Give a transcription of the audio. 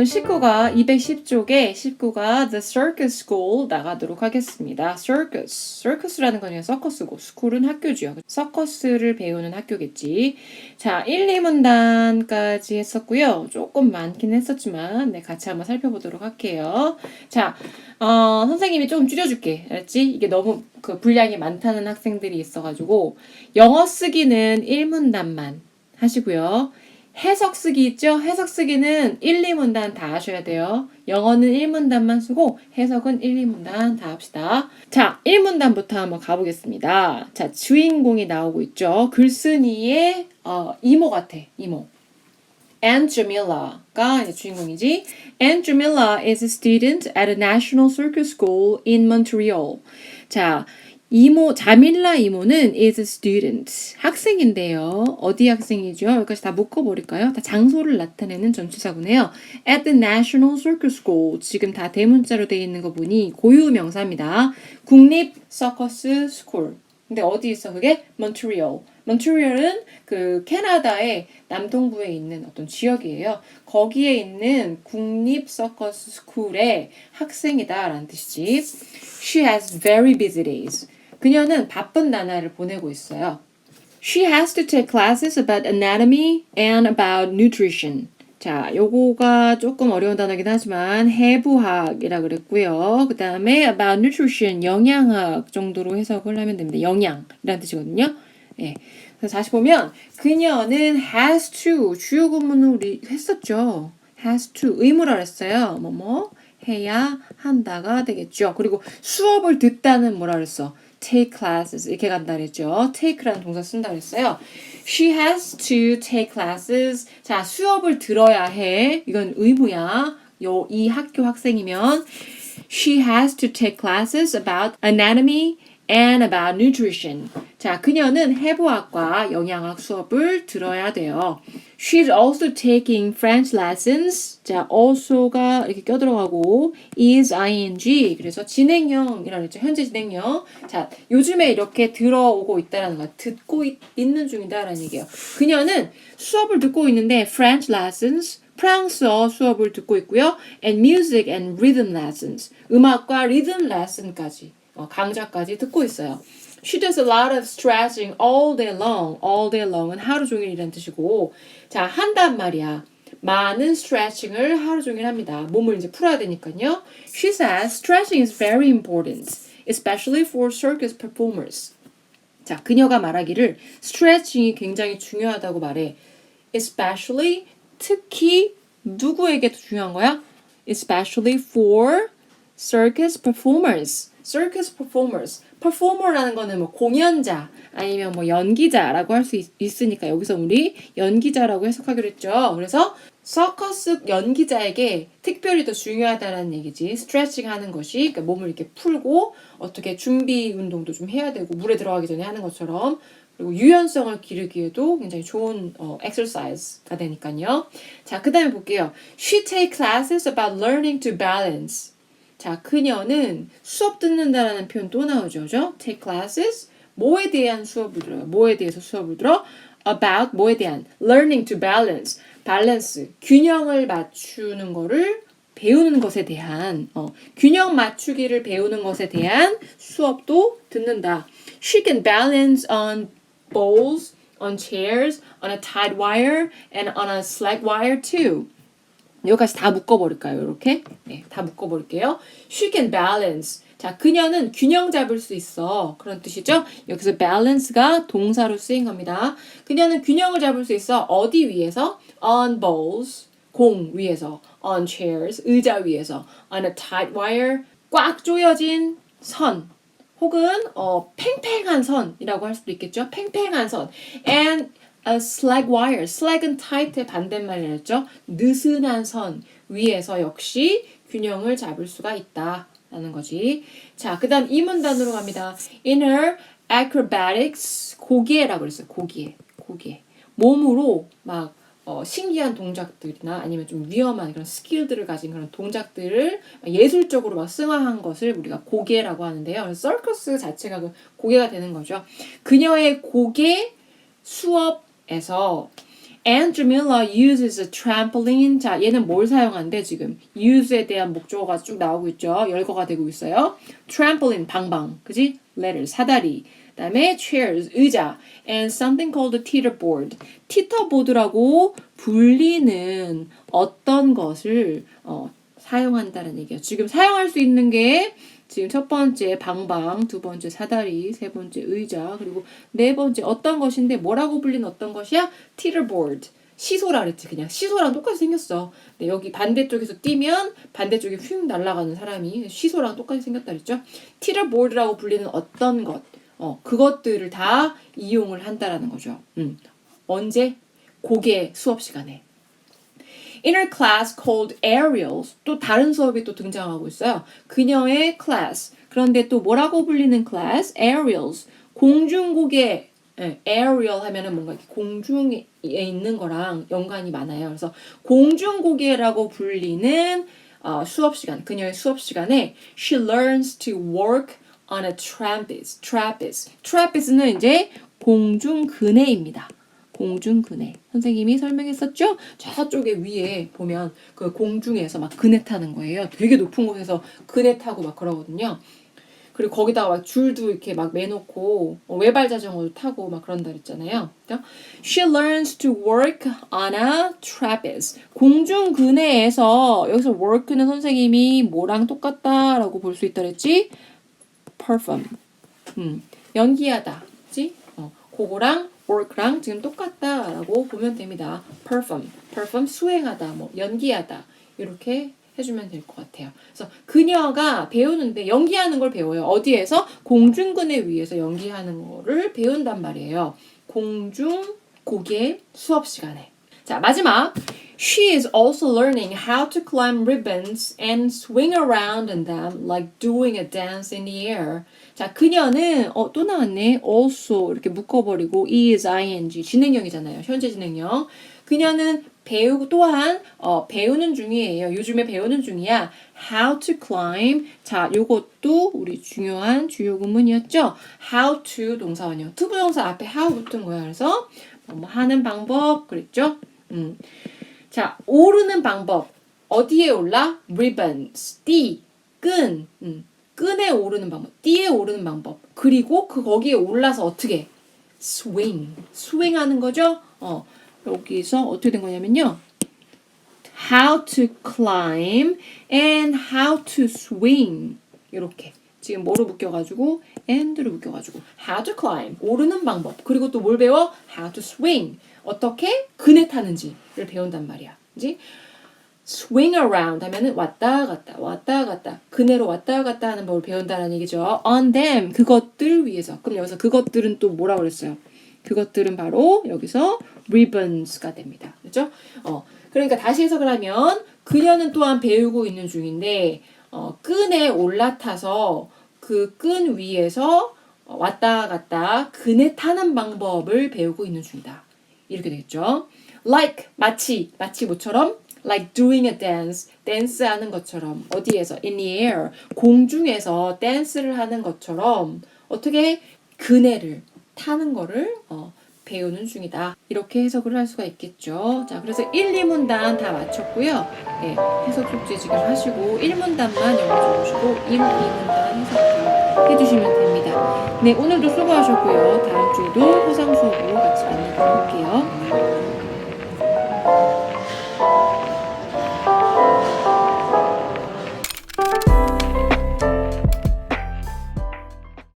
오늘 19가 210쪽에 19가 The Circus School 나가도록 하겠습니다. Circus, circus라는 건 그냥 서커스고 school은 학교지요. 서커스를 배우는 학교겠지. 자, 1, 2문단까지 했었고요. 조금 많긴 했었지만 네, 같이 한번 살펴보도록 할게요. 자, 어, 선생님이 조금 줄여줄게. 알았지? 이게 너무 그 분량이 많다는 학생들이 있어가지고 영어 쓰기는 1문단만 하시고요. 해석 쓰기 있죠? 해석 쓰기는 1, 2문단 다 하셔야 돼요. 영어는 1문단만 쓰고 해석은 1, 2문단 다 합시다. 자, 1문단부터 한번 가보겠습니다. 자, 주인공이 나오고 있죠. 글쓴이의 어, 이모 같아. 이모. Aunt Jamila가 이제 주인공이지. Aunt Jamila is a student at a national circus school in Montreal. 자, 이모, 자밀라 이모는 is student. 학생인데요. 어디 학생이죠? 여기까지 다 묶어버릴까요? 다 장소를 나타내는 전치사구네요. At the National Circus School. 지금 다 대문자로 되어 있는 거 보니 고유 명사입니다. 국립 서커스 스쿨. 근데 어디 있어 그게? 몬트리올. 몬트리올은 그 캐나다의 남동부에 있는 어떤 지역이에요. 거기에 있는 국립 서커스 스쿨의 학생이다라는 뜻이지. She has very busy days. 그녀는 바쁜 나날을 보내고 있어요. She has to take classes about anatomy and about nutrition. 자, 요거가 조금 어려운 단어긴 하지만 해부학이라 그랬고요. 그 다음에 about nutrition, 영양학 정도로 해석을 하면 됩니다. 영양이라는 뜻이거든요. 예. 그래서 다시 보면 그녀는 has to 주요 구문을 우리 했었죠. has to 의무라 그랬어요. 뭐뭐 해야 한다가 되겠죠. 그리고 수업을 듣다는 뭐라 그랬어? Take classes 이렇게 간다 그랬죠. take라는 동사 쓴다 그랬어요. She has to take classes. 자, 수업을 들어야 해. 이건 의무야. 요 이 학교 학생이면 She has to take classes about anatomy and about nutrition. 자, 그녀는 해부학과 영양학 수업을 들어야 돼요. She's also taking French lessons. 자, also가 이렇게 껴들어가고 is ing. 그래서 진행형이라고 했죠. 현재 진행형. 자, 요즘에 이렇게 들어오고 있다라는 거, 듣고 있, 있는 중이다라는 얘기예요. 그녀는 수업을 듣고 있는데 French lessons 프랑스어 수업을 듣고 있고요. and music and rhythm lessons. 음악과 리듬 레슨까지 어, 강좌까지 듣고 있어요. She does a lot of stretching all day long. all day long은 하루 종일이라는 뜻이고 자, 한단 말이야. 많은 스트레칭을 하루 종일 합니다. 몸을 이제 풀어야 되니까요. She says stretching is very important, especially for circus performers. 자, 그녀가 말하기를 스트레칭이 굉장히 중요하다고 말해. especially 특히 누구에게 중요한 거야? especially for circus performers. Circus performers. performer라는 거는 뭐 공연자 아니면 뭐 연기자라고 할 수 있으니까 여기서 우리 연기자라고 해석하기로 했죠. 그래서 서커스 연기자에게 특별히 더 중요하다는 얘기지. 스트레칭 하는 것이 그러니까 몸을 이렇게 풀고 어떻게 준비 운동도 좀 해야 되고 물에 들어가기 전에 하는 것처럼 그리고 유연성을 기르기에도 굉장히 좋은 어, exercise가 되니까요. 자, 그 다음에 볼게요. She take classes about learning to balance. 자, 그녀는 수업 듣는다라는 표현 또 나오죠. 그죠? take classes. 뭐에 대한 수업을 들어요? 뭐에 대해서 수업을 들어? about 뭐에 대한 learning to balance. 밸런스. 균형을 맞추는 거를 배우는 것에 대한 어, 균형 맞추기를 배우는 것에 대한 수업도 듣는다. She can balance on bowls, on chairs, on a tied wire, and on a slack wire too. 여기까지 다 묶어버릴까요? 이렇게? 네, 다 묶어버릴게요. She can balance. 자, 그녀는 균형 잡을 수 있어. 그런 뜻이죠? 여기서 balance가 동사로 쓰인 겁니다. 그녀는 균형을 잡을 수 있어. 어디 위에서? On bowls. 공 위에서. On chairs. 의자 위에서. On a tight wire. 꽉 조여진 선. 혹은 어, 팽팽한 선이라고 할 수도 있겠죠. 팽팽한 선. And a slack wire. slack은 tight의 반대말이었죠. 느슨한 선 위에서 역시 균형을 잡을 수가 있다. 라는 거지. 자, 그 다음 이 문단으로 갑니다. In her acrobatics, 고기에라고 그랬어요. 고기에. 고기에. 몸으로 막 어, 신기한 동작들이나 아니면 좀 위험한 그런 스킬들을 가진 그런 동작들을 예술적으로 막 승화한 것을 우리가 고개라고 하는데요. 서커스 자체가 그 고개가 되는 거죠. 그녀의 고개 수업 에서 And Jamila uses a trampoline. 자, 얘는 뭘 사용한대 지금? use에 대한 목적어가 쭉 나오고 있죠. 열거가 되고 있어요. trampoline 방방, 그지? letter 사다리. 그다음에 chairs 의자 and something called a teeterboard. 티터 보드라고 불리는 어떤 것을 어, 사용한다는 얘기예요. 지금 사용할 수 있는 게 지금 첫 번째 방방, 두 번째 사다리, 세 번째 의자, 그리고 네 번째 어떤 것인데 뭐라고 불리는 어떤 것이야? teeterboard. 시소라 그랬지 그냥 시소랑 똑같이 생겼어. 네, 여기 반대쪽에서 뛰면 반대쪽에 휙 날아가는 사람이 시소랑 똑같이 생겼다 그랬죠. teeterboard라고 불리는 어떤 것, 어 그것들을 다 이용을 한다라는 거죠. 음. 언제? 고개 수업 시간에. In her class called Ariels 또 다른 수업이 또 등장하고 있어요. 그녀의 class 그런데 또 뭐라고 불리는 class? Ariels 공중고개 예, aerial 하면은 뭔가 이렇게 공중에 있는 거랑 연관이 많아요. 그래서 공중고개라고 불리는 어, 수업 시간 그녀의 수업 시간에 she learns to work on a trapeze. trapeze. trapeze는 이제 공중근해입니다. 공중근해. 선생님이 설명했었죠? 저쪽에 위에 보면 그 공중에서 막 그네 타는 거예요. 되게 높은 곳에서 그네 타고 막 그러거든요. 그리고 거기다가 막 줄도 이렇게 막 매놓고 어, 외발 자전거도 타고 막 그런다 그랬잖아요. 그죠? She learns to work on a trapeze. 공중 근해에서 여기서 work는 선생님이 뭐랑 똑같다라고 볼 수 있다 그랬지? perform. 음, 연기하다. 그지? 어, 그거랑 work랑 지금 똑같다라고 보면 됩니다. perform. perform 수행하다, 뭐 연기하다. 이렇게 해주면 될 것 같아요. 그래서 그녀가 배우는데 연기하는 걸 배워요. 어디에서? 공중근해 위에서 연기하는 거를 배운단 말이에요. 공중 고개 수업 시간에. 자, 마지막. She is also learning how to climb ribbons and swing around in them like doing a dance in the air. 자, 그녀는 어, 또 나왔네. also 이렇게 묶어버리고 is ing 진행형이잖아요. 현재 진행형. 그녀는 배우고 또한 어, 배우는 중이에요. 요즘에 배우는 중이야. How to climb. 자, 요것도 우리 중요한 주요 구문이었죠. How to 동사원이요. 투부정사 앞에 how 붙은 거야. 그래서 뭐 하는 방법 그랬죠. 음. 자, 오르는 방법. 어디에 올라? ribbons. 띠, 끈. 음. 끈에 오르는 방법. 띠에 오르는 방법. 그리고 그 거기에 올라서 어떻게? swing. 스윙하는 거죠? 어. 여기서 어떻게 된 거냐면요. how to climb and how to swing. 이렇게. 지금 뭐로 묶여가지고 and로 묶여가지고 how to climb 오르는 방법 그리고 또 뭘 배워 how to swing 어떻게 그네 타는지를 배운단 말이야. 그지? Swing around 하면은 왔다 갔다 왔다 갔다 그네로 왔다 갔다 하는 법을 배운다는 얘기죠. On them 그것들 위해서. 그럼 여기서 그것들은 또 뭐라 그랬어요? 그것들은 바로 여기서 ribbons가 됩니다. 그렇죠? 어 그러니까 다시 해석을 하면 그녀는 또한 배우고 있는 중인데 어, 끈에 올라타서 그 끈 위에서 왔다 갔다 그네 타는 방법을 배우고 있는 중이다. 이렇게 되겠죠. Like 마치 마치 뭐처럼 like doing a dance 댄스 하는 것처럼 어디에서 in the air 공중에서 댄스를 하는 것처럼 어떻게 그네를 타는 거를 어, 배우는 중이다. 이렇게 해석을 할 수가 있겠죠. 자, 그래서 1, 2문단 다 마쳤고요. 네, 해석 숙제 지금 하시고 1문단만 영어 적으시고 1, 2문단 해석 다 해주시면 됩니다. 네, 오늘도 수고하셨고요. 다음 주에도 화상 수업으로 같이 만나뵐게요.